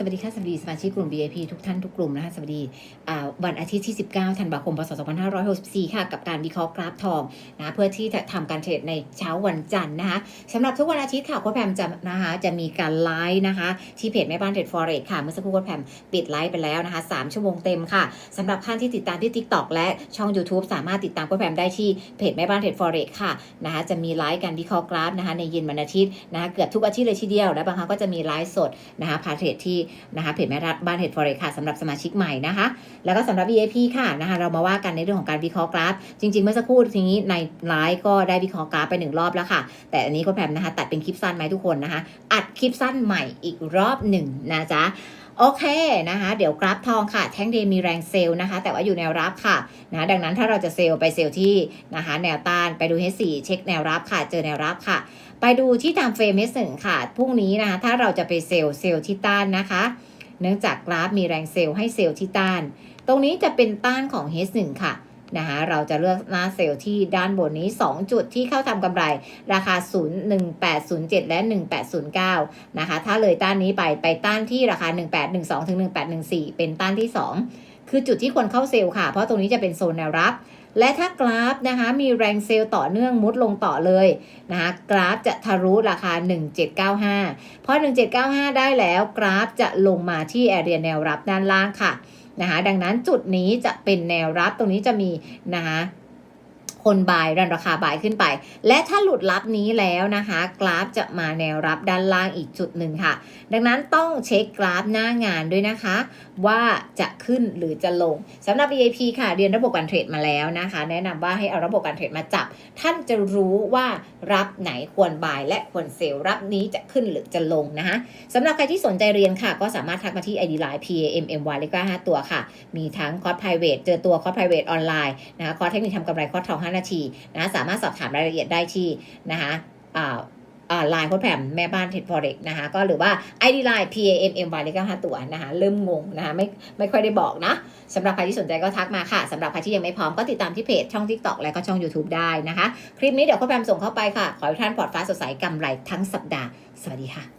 สวัสดีค่ะสวัสดีสมาชิกกลุ่ม VIP ทุกท่านทุกกลุ่มนะคะสวัสดีวันอาทิตย์ที่ 19 ธันวาคม พศ 2564 ค่ะ กับการวิเคราะห์กราฟทองนะเพื่อที่จะทำการเทรดในเช้าวันจันทร์นะคะสำหรับทุกวันอาทิตย์ค่ะโค้ชแพมจะนะคะจะมีการไลฟ์นะคะ ที่เพจแม่บ้านเทรดฟอเรสค่ะเมื่อสักครู่โค้ชแพมปิดไลฟ์ไปแล้วนะคะ 3 ชั่วโมงเต็มค่ะสำหรับท่านที่ติดตามที่ TikTok และช่อง YouTube สามารถติดตามโค้ชแพมได้ที่เพจแม่บ้านเทรดฟอเรสค่ะนะคะจะมีไลฟ์การวิเคราะห์กราฟนะคะในเย็นวันอาทิตย์นะคะเกือบทุกอาทิตย์เลยทีเดียวและบางครั้งก็จะมีไลฟ์สดนะคะพาเทรดที่นะคะเพจแม่รัดบ้านเห็ดฟอเรค่ะสำหรับสมาชิกใหม่นะคะ แล้วก็สำหรับ VIP ค่ะนะคะเรามาว่ากันในเรื่องของการวิเคราะห์กราฟ จริง ๆ เมื่อสักครู่ทีนี้ในไลฟ์ก็ได้วิเคราะห์กราฟไปหนึ่งรอบแล้วค่ะ แต่อันนี้ก็แพมนะคะตัดเป็นคลิปสั้นไหมทุกคนนะคะ อัดคลิปสั้นใหม่อีกรอบหนึ่งนะจ๊ะ โอเคนะคะ เดี๋ยวกราฟทองค่ะ แท่งเดมีแรงเซลล์นะคะ แต่ว่าอยู่แนวรับค่ะนะดังนั้นถ้าเราจะเซลล์ไปเซลล์ที่นะคะแนวต้านไปดู H4 เช็คแนวรับค่ะ เจอแนวรับค่ะ ไปดูที่ตามเฟรม H1 ค่ะพรุ่งนี้นะคะ ถ้าเราจะไปเซลล์เซลล์ที่ต้านนะคะ เนื่องจากกราฟมีแรงเซลล์ให้เซลล์ที่ต้าน ตรงนี้จะเป็นต้านของ H1 ค่ะ นะคะเราจะเลือกหน้าเซลล์ที่ด้านบนนี้ 2 จุดที่เข้าทำกำไร ราคา 01807 และ 1809 นะคะ ถ้าเลยต้านนี้ไปไปต้านที่ราคา 1812ถึง1814 เป็นต้านที่ 2 คือจุดที่ควรเข้าเซลล์ค่ะ เพราะตรงนี้จะเป็นโซนแนวรับและถ้ากราฟนะคะมีแรงเซลล์ต่อเนื่องมุดลงต่อเลยนะคะกราฟจะทะลุราคา 1795เพราะ1795 ได้แล้วกราฟจะลงมาที่แอเรียแนวรับด้านล่างค่ะนะคะดังนั้นจุดนี้จะเป็นแนวรับตรงนี้จะมีนะคะ คนบายรันราคาบายขึ้นไป และถ้าหลุดรับนี้แล้วนะคะ กราฟจะมาแนวรับด้านล่างอีกจุดหนึ่งค่ะ ดังนั้นต้องเช็คกราฟหน้างานด้วยนะคะ ว่าจะขึ้นหรือจะลงสำหรับ VIP ค่ะเรียนระบบการเทรดมาแล้วนะคะ แนะนำว่าให้เอาระบบการเทรดมาจับ ท่านจะรู้ว่ารับไหนควรบายและควรเซลล์รับนี้จะขึ้นหรือจะลงนะคะสำหรับใครที่สนใจเรียนค่ะ ก็สามารถทักมาที่ ID Line PAMMY เลข5ตัวค่ะ มีทั้งคอร์ส private เจอตัวคอร์ส private ออนไลน์นะคะคอร์สเทคนิคทำกำไรคอร์สทอง5 นาทีนะสามารถสอบถามรายละเอียดได้ที่นะคะอ่าอ่าไลน์โค้ดแพมแม่บ้านเทรดฟอเร็กนะคะก็หรือว่า ID Line PAMMY เลข5ตัวนะคะเริ่มงงนะคะไม่ไม่ค่อยได้บอกนะสำหรับใครที่สนใจก็ทักมาค่ะสำหรับใครที่ยังไม่พร้อมก็ติดตามที่เพจช่อง TikTok และก็ช่อง YouTube ได้นะคะ คลิปนี้เดี๋ยวโค้ดแพมส่งเข้าไปค่ะ ขอให้ท่านปลอดฟ้าสดใสกำไรทั้งสัปดาห์ สวัสดีค่ะ